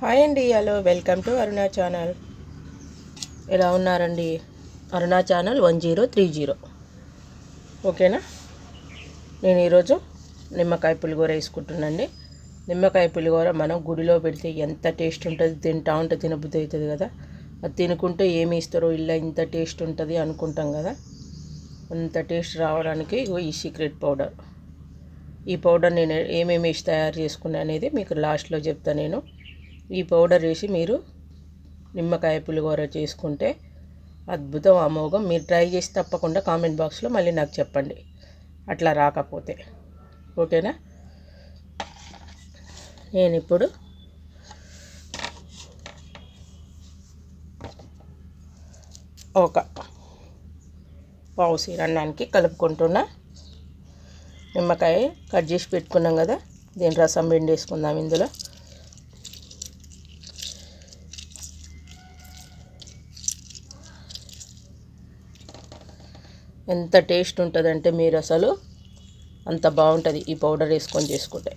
Hi అండి hello welcome to Aruna channel. ఎలా ఉన్నారండి? Aruna channel one zero three zero. ఓకేనా? నేను ఈరోజు నిమ్మకాయ పులిగూర వేసుకుంటున్నాండి నిమ్మకాయ పులిగూర మనం గుడిలో పెడితే ఎంత టేస్ట్ ఉంటుంది తింటా ఉంటే తినబుద్ధి అవుతుంది కదా. అది తినుకుంటే ఏమి ఇస్తారో ఇలా ఇంత టేస్ట్ ఉంటుంది అనుకుంటాం కదా. అంత టేస్ట్ రావడానికి ఈ సీక్రెట్ పౌడర్. ఈ పౌడర్ నేను ఏమేమి వేసి తయారు చేసుకున్నా అనేది మీకు లాస్ట్లో చెప్తా నేను. ఈ పౌడర్ వేసి మీరు నిమ్మకాయ పులిహోర చేసుకుంటే అద్భుతం అమోఘం. మీరు ట్రై చేసి తప్పకుండా కామెంట్ బాక్స్లో మళ్ళీ నాకు చెప్పండి. అట్లా రాకపోతే. ఓకేనా? నేను ఇప్పుడు ఒక పావు సీర అన్నానికి కలుపుకుంటున్నా. నిమ్మకాయ కట్ చేసి పెట్టుకున్నాం కదా దీని రసం పిండేసుకుందాం ఇందులో. ఎంత టేస్ట్ ఉంటుందంటే మీరు అసలు అంత బాగుంటుంది ఈ పౌడర్ వేసుకొని చేసుకుంటే.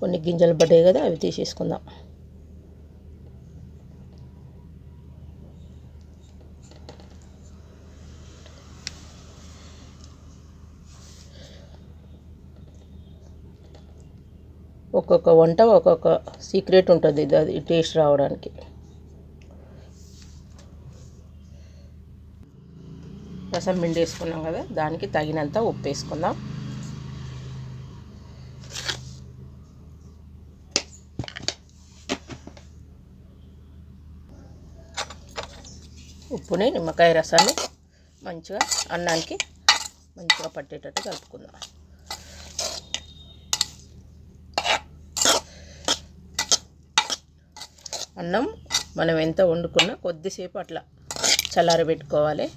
కొన్ని గింజలు పడ్డాయి కదా అవి తీసేసుకుందాం. ఒక్కొక్క వంట ఒక్కొక్క సీక్రెట్ ఉంటుంది అది టేస్ట్ రావడానికి. రసం పిండి వేసుకున్నాం కదా దానికి తగినంత ఉప్పు వేసుకుందాం. ఉప్పుని నిమ్మకాయ రసాన్ని మంచిగా అన్నానికి మంచిగా పట్టేటట్టు కలుపుకుందాం. అన్నం మనం ఎంత వండుకున్నా కొద్దిసేపు అట్లా చల్లారబెట్టుకోవాలి.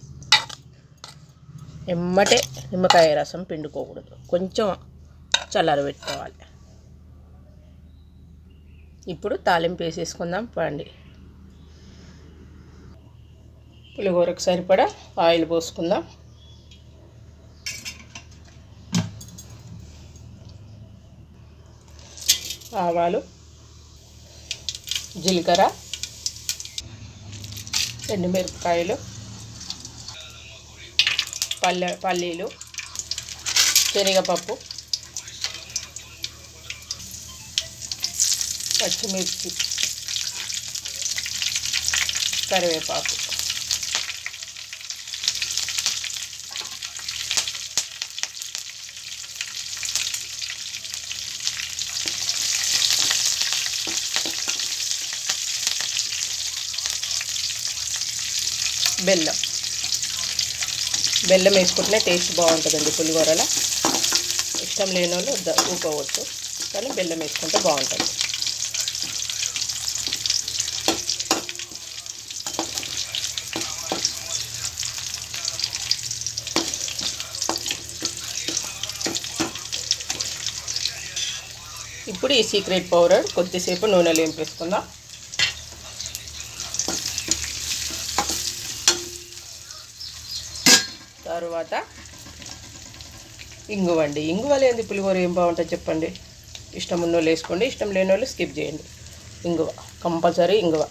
ఎమ్మటే నిమ్మకాయ రసం పిండుకోకూడదు. కొంచెం చల్లారబెట్టుకోవాలి. ఇప్పుడు తాలింపు వేసేసుకుందాం పండి పులిహోరకు సరిపడా ఆయిల్ పోసుకుందాం. ఆవాలు జీలకర్ర ఎండుమిరపకాయలు పల్లె పల్లీలు శనగపప్పు పచ్చిమిర్చి కరివేపాకు. బెల్లం. బెల్లం వేసుకుంటేనే టేస్ట్ బాగుంటుందండి పులిహోరలో. ఇష్టం లేని వాళ్ళు ఊపవచ్చు. కానీ బెల్లం వేసుకుంటే బాగుంటుంది. ఇప్పుడు ఈ సీక్రెట్ పౌడర్ కొద్దిసేపు నూనెలో వేసుకుందాం తర్వాత ఇంగువ అండి ఇంగువ లేని పులిహోర ఏం బాగుంటుంది చెప్పండి. ఇష్టం ఉన్న వాళ్ళు వేసుకోండి ఇష్టం లేని వాళ్ళు స్కిప్ చేయండి. ఇంగువ కంపల్సరీ ఇంగువ.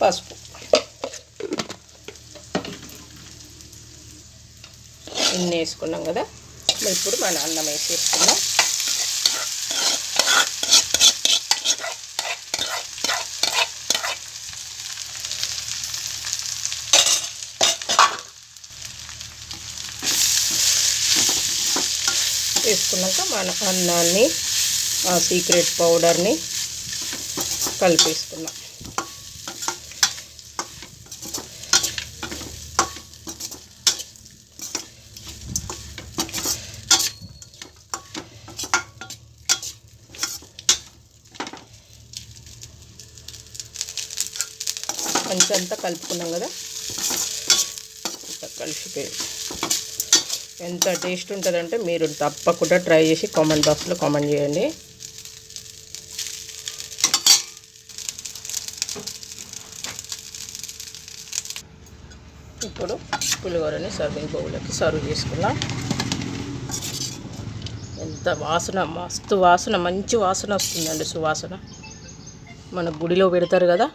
పసుపు. ఇన్ని వేసుకున్నాం కదా. ఇప్పుడు మన అన్నం వేసేసుకున్నాం వేసుకున్నాక మన అన్నాన్ని ఆ సీక్రెట్ పౌడర్ని కలిపేసుకున్నాం అంతా కలుపుకున్నాం కదా. ఇట్లా కలిసిపోయి ఎంత టేస్ట్ ఉంటుందంటే మీరు తప్పకుండా ట్రై చేసి కామెంట్ బాక్స్లో కామెంట్ చేయండి. ఇప్పుడు పులిహోరని సర్వింగ్ బౌల్లోకి సర్వ్ చేసుకున్నాం ఎంత వాసన మస్తు వాసన మంచి వాసన వస్తుందండి సువాసన. మన గుడిలో పెడతారు కదా.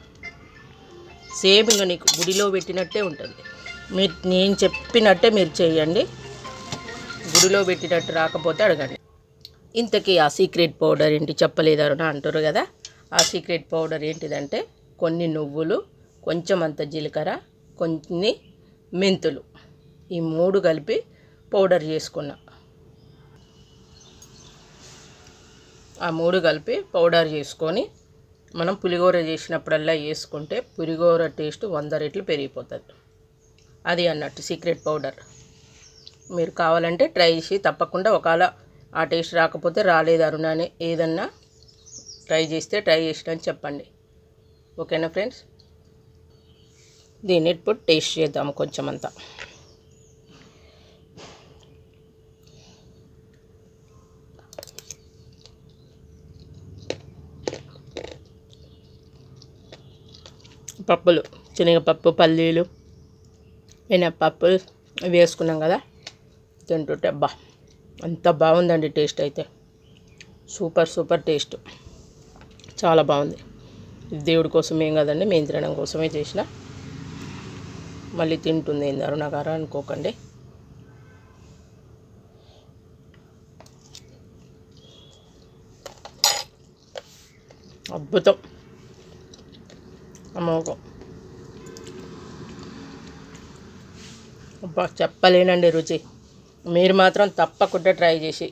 సేమ్ ఇంకా నీకు గుడిలో పెట్టినట్టే ఉంటుంది. మీరు నేను చెప్పినట్టే మీరు చేయండి. గుడిలో పెట్టినట్టు రాకపోతే అడగండి. ఇంతకీ ఆ సీక్రెట్ పౌడర్ ఏంటి చెప్పలేదరు అంటారు కదా. ఆ సీక్రెట్ పౌడర్ ఏంటిదంటే కొన్ని నువ్వులు కొంచెం అంత జీలకర్ర కొన్ని మెంతులు. ఈ మూడు కలిపి పౌడర్ చేసుకున్నా. ఆ మూడు కలిపి పౌడర్ చేసుకొని మనం పులిహోర చేసినప్పుడల్లా వేసుకుంటే పులిహోర టేస్ట్ వంద రెట్లు పెరిగిపోతుంది. అది అన్నట్టు సీక్రెట్ పౌడర్. మీరు కావాలంటే ట్రై చేసి తప్పకుండా ఒకవేళ ఆ టేస్ట్ రాకపోతే రాలేదు అరుణ అని ఏదన్నా ట్రై చేస్తే ట్రై చేసినని చెప్పండి. ఓకేనా ఫ్రెండ్స్? దీన్ని ఇప్పుడు టేస్ట్ చేద్దాము కొంచెం అంతా పప్పులు శనగపప్పు పల్లీలు మినప్పప్పు వేసుకున్నాం కదా. తింటుంటే అబ్బా అంత బాగుందండి టేస్ట్ అయితే. Super super taste. చాలా బాగుంది. దేవుడి కోసం ఏం కదండి మేము తినడం కోసమే చేసిన. మళ్ళీ తింటుంది ఏంది అరుణగారు అనుకోకండి. అద్భుతం. అమోఘం అబ్బా చెప్పలేనండి రుచి. మీరు మాత్రం తప్పకుండా ట్రై చేసి